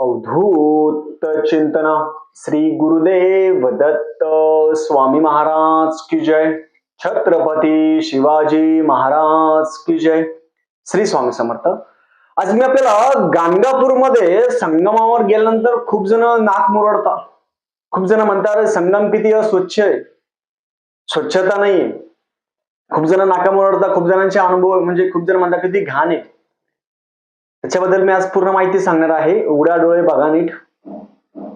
अवधूत चिंतन श्री गुरुदेव दत्त स्वामी महाराज की जय. छत्रपती शिवाजी महाराज की जय. श्री स्वामी समर्थ. आज मी आपल्याला गाणगापूरमध्ये संगमावर गेल्यानंतर खूप जण नाक मुरडतात. खूप जण म्हणतात संगम किती अस्वच्छ आहे. स्वच्छता नाहीये. खूप जण नाका मुरडतात खूप जणांचे अनुभव म्हणजे खूप जण म्हणतात किती घाण आहे. त्याच्याबद्दल मी आज पूर्ण माहिती सांगणार आहे. उघड्या डोळे बघा नीट.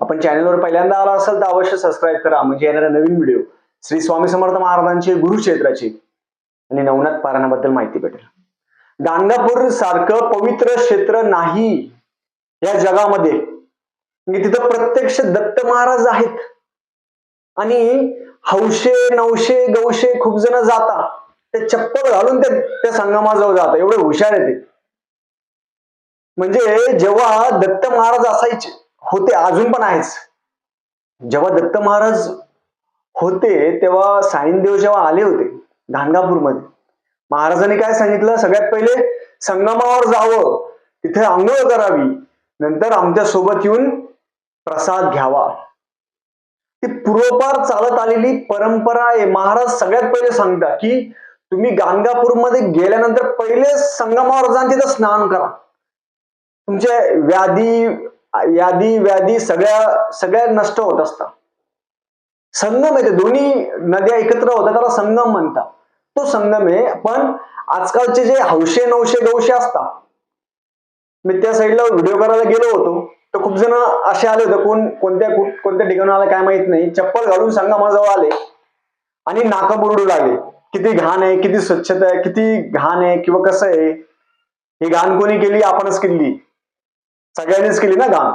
आपण चॅनलवर पहिल्यांदा आला असेल तर अवश्य सबस्क्राईब करा. म्हणजे येणाऱ्या नवीन व्हिडिओ श्री स्वामी समर्थ महाराजांचे गुरुक्षेत्राची आणि नवनाथ पारायणाबद्दल माहिती भेटेल. गाणगापूर सारखं पवित्र क्षेत्र नाही या जगामध्ये. म्हणजे तिथं प्रत्यक्ष दत्त महाराज आहेत. आणि हौशे नवशे गवशे खूप जण जाता. ते चप्पल घालून ते त्या संगमाजवळ जातात एवढे हुशार आहे ते. म्हणजे जेव्हा दत्त महाराज असायचे होते अजून पण आहेच. जेव्हा दत्त महाराज होते तेव्हा साईनदेव जेव्हा आले होते धानगापूरमध्ये महाराजांनी काय सांगितलं? सगळ्यात पहिले संगमावर जावं तिथे आंघोळ करावी नंतर आमच्यासोबत येऊन प्रसाद घ्यावा. ती पूर्वपार चालत आलेली परंपरा आहे. महाराज सगळ्यात पहिले सांगता की तुम्ही गाणगापूरमध्ये गेल्यानंतर पहिले संगमावर जा तिथं स्नान करा. तुमच्या व्याधी यादी व्याधी सगळ्या सगळ्या नष्ट होत असतात. संगम आहे ते. दोन्ही नद्या एकत्र होतात त्याला संगम म्हणतात. तो संगम आहे पण आजकालचे जे हौशे नवशे गवशे असतात. मी त्या साईडला व्हिडिओ करायला गेलो होतो. तर खूप जण असे आले होते. कोण कोणत्या कोणत्या ठिकाणी आलं काय माहीत नाही. चप्पल घालून संगमाजवळ आले. आणि नाका बुरडू लागले. किती घाण आहे किती स्वच्छता आहे किती घाण आहे किंवा कसं आहे. ही घाण कोणी केली? आपणच केली. सगळ्यांनीच केली ना घाण.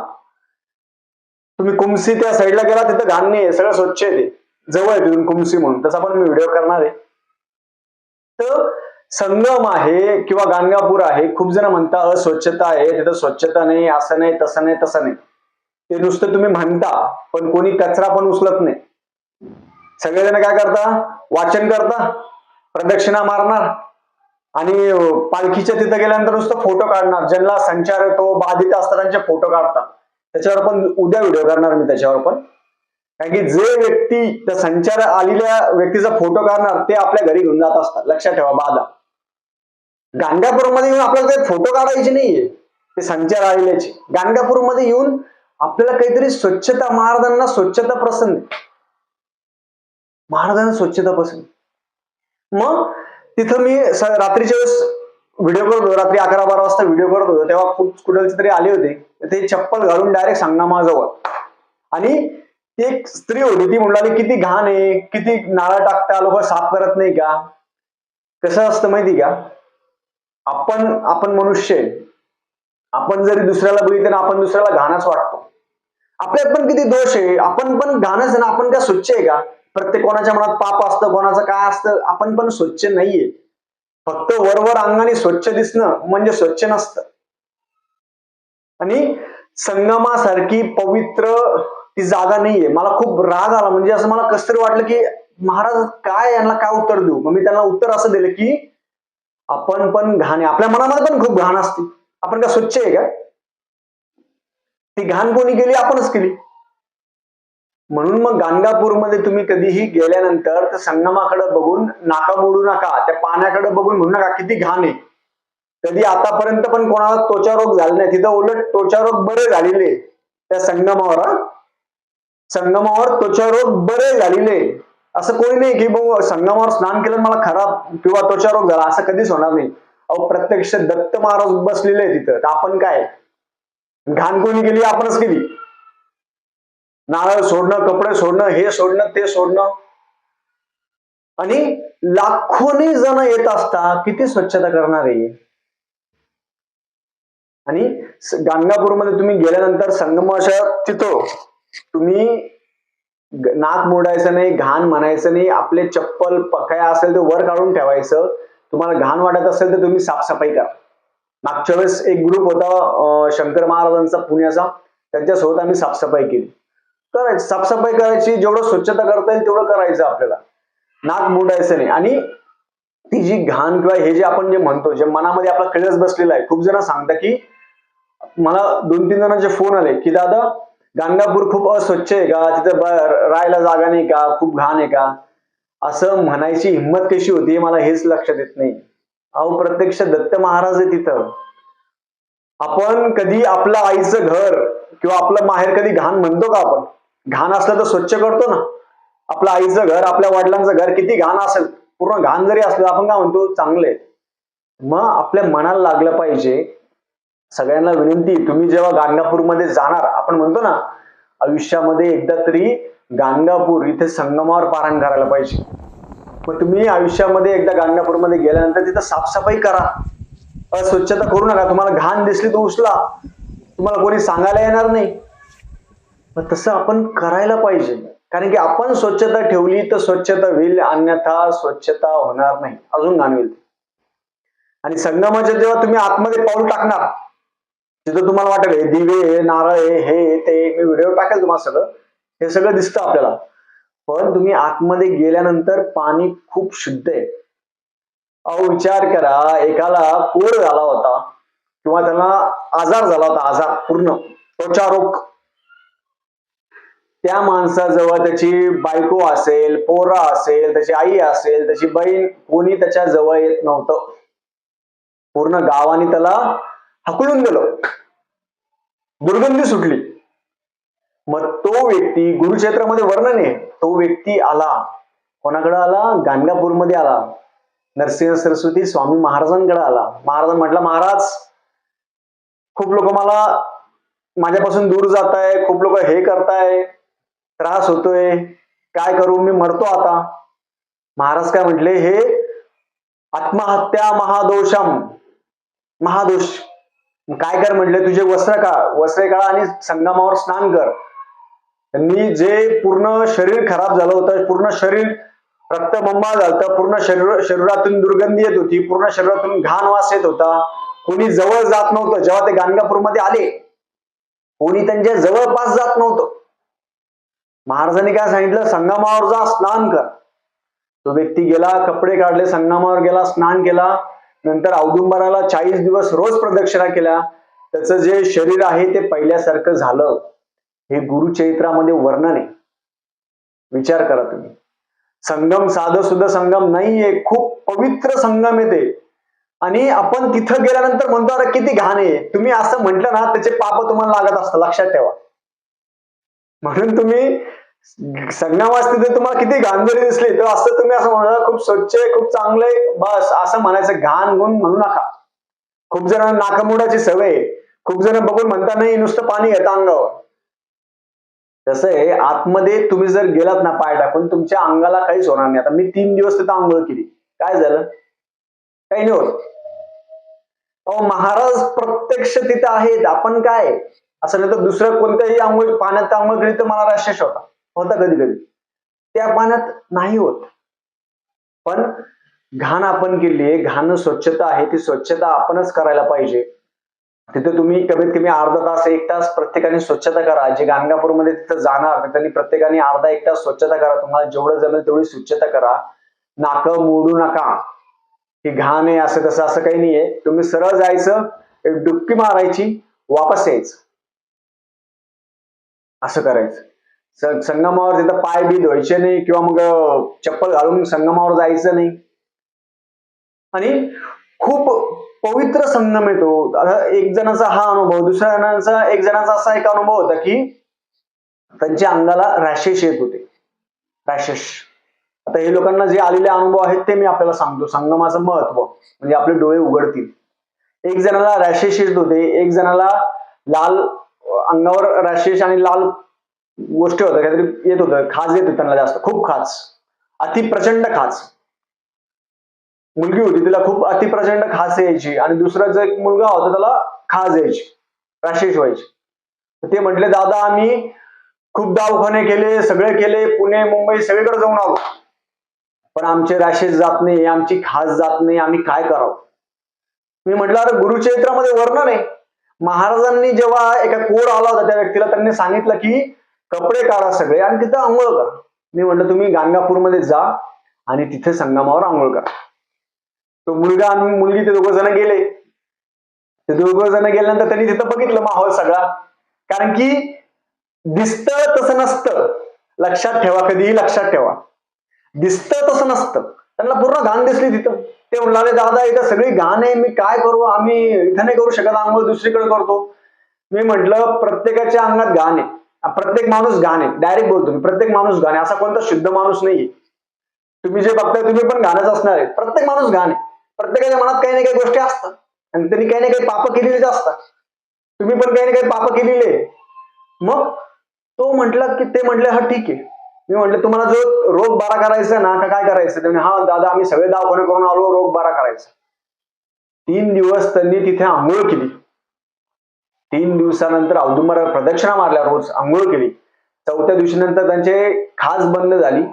तुम्ही कुमसी त्या साईडला गेला तिथं घाण नाही आहे सगळं स्वच्छ आहे ते. जवळ आहे तिथून कुमसी म्हणून. तसा पण मी व्हिडिओ करणार आहे. तर संगम आहे किंवा गाणगापूर आहे खूप जण म्हणता अस्वच्छता आहे तिथं स्वच्छता नाही असं नाही तसं नाही तसं नाही. ते नुसतं तुम्ही म्हणता पण कोणी कचरा पण उचलत नाही. सगळेजण काय करता? वाचन करता? प्रदक्षिणा मारणार? आणि पालखीच्या तिथं गेल्यानंतर नुसतं फोटो काढणार. ज्यांना संचार येतो बाधित असतात त्यांचे फोटो काढतात. त्याच्यावर पण उद्या व्हिडिओ करणार मी त्याच्यावर पण. कारण की जे व्यक्ती त्या संचार आलेल्या व्यक्तीचा फोटो काढणार ते आपल्या घरी घेऊन जात असतात. लक्षात ठेवा बाधा. गाणगापूरमध्ये येऊन आपल्याला काही फोटो काढायचे नाहीये. ते संचार आलेल्याचे. गाणगापूरमध्ये येऊन आपल्याला काहीतरी स्वच्छता महाराजांना स्वच्छता प्रसन्न. महाराजांना स्वच्छता पसंत मग तिथं मी रात्रीच्या वेळेस व्हिडिओ करत होतो. रात्री अकरा बारा वाजता व्हिडिओ करत होतो. तेव्हा खूप कुठलचे तरी आले होते. ते चप्पल घालून डायरेक्ट संगमाजवळ आणि ती एक स्त्री होती. ती म्हणाली किती घाण आहे. किती नाळा टाकता लोक साफ करत नाही का? कसं असतं माहिती का? आपण आपण मनुष्य आहे. आपण जरी दुसऱ्याला बघितलं ना आपण दुसऱ्याला घाणच वाटतो. आपल्यात पण किती दोष आहे. आपण पण घाणच आहे ना. आपण काय स्वच्छ आहे का? प्रत्येक कोणाच्या मनात पाप असतं कोणाचं काय असतं आपण पण स्वच्छ नाहीये. फक्त वरवर अंगाने स्वच्छ दिसणं म्हणजे स्वच्छ नसतं. आणि संगमासारखी पवित्र ती जागा नाहीये. मला खूप राग आला. म्हणजे असं मला कसतरी वाटलं की महाराज काय यांना काय उत्तर देऊ? मग मी त्यांना उत्तर असं दिलं की आपण पण घाण आहे. आपल्या मनामध्ये पण खूप घाण असते. आपण काय स्वच्छ आहे का? ती घाण कोणी केली? आपणच केली. म्हणून मग गाणगापूरमध्ये तुम्ही कधीही गेल्यानंतर त्या संगमाकडे बघून नाका मोडू नका त्या पाण्याकडे बघून म्हणू नका किती घाण आहे. कधी आतापर्यंत पण कोणाला त्वचा रोग झाले नाही. तिथं उलट त्वचा रोग बरे झालेले त्या संगमावर संगमावर त्वचा रोग बरे झालेले असं कोणी नाही की भाऊ संगमावर स्नान केलं मला खराब किंवा त्वचा रोग झाला असं कधीच होणार नाही. अहो प्रत्यक्ष दत्त महाराज बसलेले आहे तिथं. आपण काय? घाण कोणी केली आपणच केली. नारळ सोडणं कपडे सोडणं हे सोडणं ते सोडणं. आणि लाखोनी जण येत असता किती स्वच्छता करणार आहे आणि गाणगापूरमध्ये तुम्ही गेल्यानंतर संगमाच्या तिथं तुम्ही नाक मोडायचं नाही घाण म्हणायचं नाही आपले चप्पल प- काय असेल ते वर काढून ठेवायचं. तुम्हाला घाण वाटत असेल तर तुम्ही साफसफाई करा. मागच्या वेळेस एक ग्रुप होता शंकर महाराजांचा पुण्याचा. त्यांच्यासोबत आम्ही साफसफाई केली. करायची. साफसफाई करायची जेवढं स्वच्छता करता येईल तेवढं करायचं आपल्याला. नाक मोडायचं नाही. आणि ती जी घाण किंवा हे जे आपण जे म्हणतो जे मनामध्ये आपला कळस बसलेला आहे. खूप जण सांगतात की मला दोन तीन जणांचे फोन आले की दादा गाणगापूर खूप अस्वच्छ आहे का? तिथं राहायला जागा नाही का? खूप घाण आहे का? असं म्हणायची हिंमत कशी होती मला हेच लक्षात येत नाही. अहो प्रत्यक्ष दत्त महाराज आहे तिथं. आपण कधी आपलं आईचं घर किंवा आपलं माहेर कधी घाण म्हणतो का आपण? घाण असलं तर स्वच्छ करतो ना. आपलं आईचं घर आपल्या वडिलांचं घर किती घाण असेल पूर्ण घाण जरी असलं आपण काय म्हणतो चांगलं आहे. मग आपल्या मनाला लागलं पाहिजे सगळ्यांना विनंती तुम्ही जेव्हा गाणगापूरमध्ये जाणार आपण म्हणतो ना आयुष्यामध्ये एकदा तरी गाणगापूर इथे संगमावर पारायण करायला पाहिजे. मग तुम्ही आयुष्यामध्ये एकदा गाणगापूरमध्ये गेल्यानंतर तिथं साफसफाई करा. अस्वच्छता करू नका तुम्हाला घाण दिसली तर उचला. तुम्हाला कोणी सांगायला येणार नाही. मग तसं आपण करायला पाहिजे. कारण की आपण स्वच्छता ठेवली तर स्वच्छता होईल अन्यथा स्वच्छता होणार नाही. अजून जाणवेल आणि संगमाच्या जेव्हा तुम्ही आतमध्ये पाऊल टाकणार तिथं तुम्हाला वाटेल हे दिवे हे नारळ हे ते मी व्हिडिओ टाकेल तुम्हाला सगळं. हे सगळं दिसतं आपल्याला. पण तुम्ही आतमध्ये गेल्यानंतर पाणी खूप शुद्ध आहे. अहो विचार करा. एकाला कोड झाला होता. किंवा त्यांना आजार झाला होता आजार पूर्ण. त्वचारोग त्या माणसाजवळ त्याची बायको असेल पोरा असेल त्याची आई असेल त्याची बहीण कोणी त्याच्याजवळ येत नव्हतं. पूर्ण गावाने त्याला हकलून दिलं दुर्गंधी सुटली. मग तो व्यक्ती गुरुक्षेत्रामध्ये वर्णन आहे. तो व्यक्ती आला. कोणाकडे आला? गाणगापूरमध्ये आला. नरसिंह सरस्वती स्वामी महाराजांकडे आला. महाराज म्हटलं महाराज खूप लोक मला माझ्यापासून दूर जात आहे खूप लोक हे करताय. त्रास होतोय. काय करू? मी मरतो आता. महाराज काय म्हटले? हे आत्महत्या महादोषम. महादोष. काय कर म्हटले? तुझे वस्त्र का वस्त्रे काढा आणि संगमावर स्नान कर. त्यांनी जे पूर्ण शरीर खराब झालं होतं पूर्ण शरीर रक्तबंबा झालं पूर्ण शरीर शरीरातून दुर्गंधी येत होती पूर्ण शरीरातून घाण वास येत होता. कोणी जवळ जात नव्हतं. जेव्हा ते गाणगापूरमध्ये आले कोणी त्यांच्या जवळपास जात नव्हतं. महाराजांनी काय सांगितलं? संगमावर जा स्नान कर. तो व्यक्ती गेला कपडे काढले संगमावर गेला स्नान केला. नंतर औदुंबराला चाळीस दिवस रोज प्रदक्षिणा केल्या. त्याचं जे शरीर आहे ते पहिल्यासारखं झालं. हे गुरुचरित्रामध्ये वर्णन आहे. विचार करा तुम्ही. संगम साधं सुद्धा संगम नाहीये. खूप पवित्र संगम येते आणि आपण तिथं गेल्यानंतर म्हणतो अरे किती घाण आहे. तुम्ही असं म्हटलं ना त्याचे पाप तुम्हाला लागत असतं लक्षात ठेवा. म्हणून तुम्ही संगमास तिथे तुम्हाला किती घाण जरी दिसली तर असं तुम्ही असं म्हणा खूप स्वच्छ आहे खूप चांगलं आहे बस असं म्हणायचं घाण गुण म्हणू नका. खूप जण नाकामुडाची सवय खूप जण बघून म्हणता नाही नुसतं पाणी येतं अंगावर. कसं आहे आतमध्ये तुम्ही जर गेलात ना पाय टाकून तुमच्या अंगाला काहीच होणार नाही. आता मी तीन दिवस तिथं आंघोळ केली. काय झालं? काही नाही होत. अहो महाराज प्रत्यक्ष तिथं आहेत. आपण काय? असं नाही तर दुसरं कोणत्याही आंघोळ पाण्यात आंघोळ केली तर मला राशेष होता. होता कधी कधी. त्या पाण्यात नाही होत. पण घाण आपण केली आहे. घाण स्वच्छता आहे. ती स्वच्छता आपणच करायला पाहिजे. तिथे तुम्ही कमीत कमी अर्धा तास एक तास प्रत्येकाने स्वच्छता करा. जे गाणगापूरमध्ये तिथं जाणार त्यांनी प्रत्येकाने अर्धा एक तास स्वच्छता करा. तुम्हाला जेवढं जमेल तेवढी स्वच्छता करा. नाक मोडू नका. की घाण आहे असं तसं असं काही नाहीये. तुम्ही सरळ जायचं एक डुबकी मारायची वापस यायचं. असं करायचं. संगमावर तिथं पाय बी धुवायचे नाही किंवा मग चप्पल घालून संगमावर जायचं नाही. आणि खूप पवित्र संगम येतो आता एक जणाचा हा अनुभव दुसऱ्या जणांचा एक जणाचा असा एक अनुभव होता की त्यांच्या अंगाला रॅशेस येत होते. रॅशेस आता हे लोकांना जे आलेले अनुभव आहेत ते मी आपल्याला सांगतो. संगमाचं महत्त्व म्हणजे आपले डोळे उघडतील. एक जणाला रॅशेस येत होते एक जणाला लाल अंगावर रॅशेस आणि लाल गोष्टी होत्या. काहीतरी येत होतं. खाज येत होतं त्यांना जास्त. खूप खाज. अति प्रचंड खाज. मुलगी होती. तिला खूप अति प्रचंड खास यायची. आणि दुसरा जो एक मुलगा होता त्याला खाज यायची. राशेश व्हायची. ते म्हटले दादा आम्ही खूप दवाखाने केले सगळे केले. पुणे मुंबई सगळीकडे जाऊन आलो. पण आमचे राशेष जात नाही. आमची खास जात नाही. आम्ही काय करावं? मी म्हटलं अरे गुरुचरित्रामध्ये वर्णन आहे. महाराजांनी जेव्हा एका कोड आला होता त्या व्यक्तीला त्यांनी सांगितलं की कपडे काढा सगळे आणि तिथं आंघोळ करा. मी म्हटलं तुम्ही गाणगापूरमध्ये जा आणि तिथे संगमावर आंघोळ करा. तो मुलगा आणि मुलगी ते दोघ जण गेले. ते दोघं जण गेल्यानंतर त्यांनी तिथं बघितलं माहोल सगळा. कारण की दिसतं तसं नसतं. लक्षात ठेवा कधीही लक्षात ठेवा. दिसतं तसं नसतं. त्यांना पूर्ण घाण दिसली तिथं. ते म्हणाले दादा इथं सगळी घाण आहे मी काय करू? आम्ही इथं नाही करू शकत आंघोळ दुसरीकडे करतो. मी म्हटलं प्रत्येकाच्या अंगात घाण आहे प्रत्येक माणूस घाण आहे डायरेक्ट बोलतो मी प्रत्येक माणूस घाण आहे असा कोणता शुद्ध माणूस नाहीये. तुम्ही जे बघताय तुम्ही पण घाणच असणार आहे. प्रत्येक माणूस घाण आहे प्रत्येकाच्या मनात काही ना काही गोष्टी असतात. आणि त्यांनी काही ना काही पाप केलेलीच असतात. तुम्ही पण काही ना काही पाप केलेले आहे. मग तो म्हटला की ते म्हटलं हा ठीक आहे. मी म्हटलं तुम्हाला जो रोग बारा करायचा ना का काय करायचं? ते हा दादा आम्ही सगळे दवाखाने करून आलो रोग बारा करायचा. तीन दिवस त्यांनी तिथे आंघोळ केली. तीन दिवसानंतर औदुंबर प्रदक्षिणा मारल्या रोज आंघोळ केली. चौथ्या दिवशी नंतर त्यांचे खास बंद झाली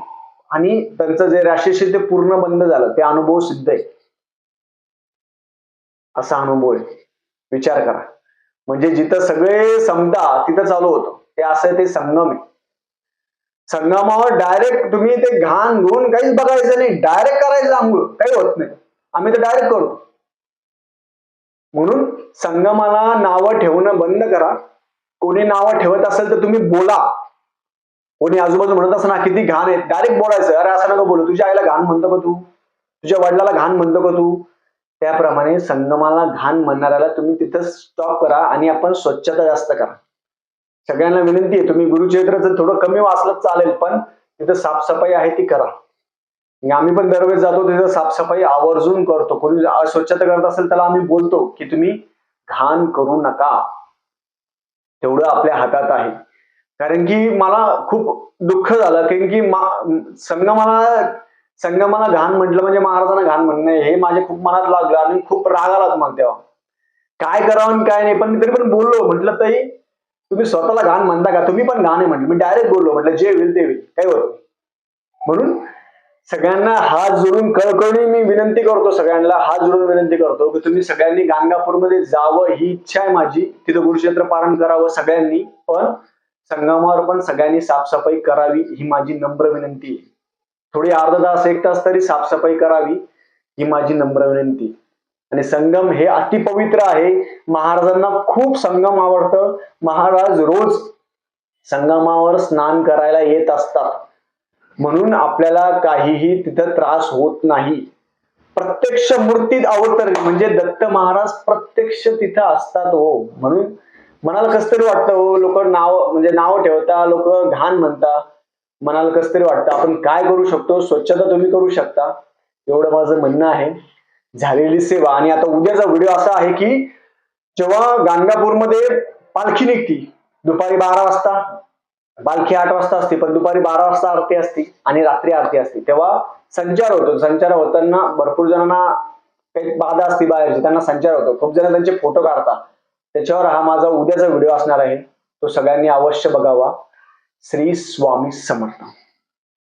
आणि त्यांचं जे राशीशी ते पूर्ण बंद झालं. ते अनुभव सिद्ध आहे. असा अनुभव आहे. विचार करा. म्हणजे जिथं सगळे समता तिथं चालू होतं. ते असं ते संगम आहे. संगमावर डायरेक्ट तुम्ही ते घाण घेऊन काहीच बघायचं नाही. डायरेक्ट करायचं आंघोळ. काही होत नाही. आम्ही तर डायरेक्ट करू. म्हणून संगमाला नावं ठेवणं बंद करा. कोणी नावं ठेवत असेल तर तुम्ही बोला. कोणी आजूबाजू म्हणत असं ना किती घाण आहे डायरेक्ट बोलायचं. अरे असं नका बोलू. तुझ्या आईला घाण म्हणतो का तू? तुझ्या वडिलाला घाण म्हणतो का तू? त्याप्रमाणे संगमाला घाण म्हणणाऱ्याला तुम्ही तिथं स्टॉप करा आणि आपण स्वच्छता जास्त करा. सगळ्यांना विनंती आहे तुम्ही गुरुचरित्राचं थोडं कमी वाचलं चालेल पण तिथं साफसफाई आहे ती करा. आम्ही पण दरवेळेस जातो तिथं साफसफाई आवर्जून करतो. कोणी स्वच्छता करत असेल त्याला आम्ही बोलतो की तुम्ही घाण करू नका. तेवढं आपल्या हातात आहे. कारण की मला खूप दुःख झालं कारण की संगमाला संगमाला घाण म्हटलं म्हणजे महाराजांना घाण म्हणणं हे माझ्या खूप मनात लागलं आणि खूप राग आलात मला तेव्हा. काय करावं आणि काय नाही पण मी तरी पण बोललो म्हटलं तरी तुम्ही स्वतःला घाण म्हणता का? तुम्ही पण घाण आहे म्हटलं. मी डायरेक्ट बोललो म्हटलं जे होईल ते होईल. काय होत म्हणून सगळ्यांना हात जोडून कळकळी मी विनंती करतो सगळ्यांना हात जोडून विनंती करतो की तुम्ही सगळ्यांनी गाणगापूरमध्ये जावं ही इच्छा आहे माझी. तिथं गुरुक्षेत्र पारण करावं सगळ्यांनी. पण संगमावर पण सगळ्यांनी साफसफाई करावी ही माझी नम्र विनंती आहे. थोडी अर्धा तास एक तास तरी साफसफाई करावी ही माझी नम्र विनंती आहे. आणि संगम हे अतिपवित्र आहे. महाराजांना खूप संगम आवडतं. महाराज रोज संगमावर स्नान करायला येत असतात. म्हणून आपल्याला काहीही तिथं त्रास होत नाही. प्रत्यक्ष मूर्तीत अवतरली म्हणजे दत्त महाराज प्रत्यक्ष तिथं असतात हो. म्हणून मनाला कस तरी वाटतं हो लोक नाव म्हणजे नाव ठेवता लोक घाण म्हणता. मनाला कस तरी वाटतं आपण काय करू शकतो? स्वच्छता तुम्ही करू शकता. एवढं माझं म्हणणं आहे. झालेली सेवा. आणि आता उद्याचा व्हिडिओ असा आहे की जेव्हा गाणगापूरमध्ये पालखी निघती दुपारी बारा वाजता पालखी आठ वाजता असते पण दुपारी बारा वाजता आरती असते आणि रात्री आरती असते. तेव्हा संचार होतो. संचार होताना भरपूर जणांना काही बाधा असते बाहेरची त्यांना संचार होतो. खूप जण त्यांचे फोटो काढतात. त्याच्यावर हा माझा उद्याचा व्हिडिओ असणार आहे. तो सगळ्यांनी अवश्य बघावा. श्री स्वामी समर्थ.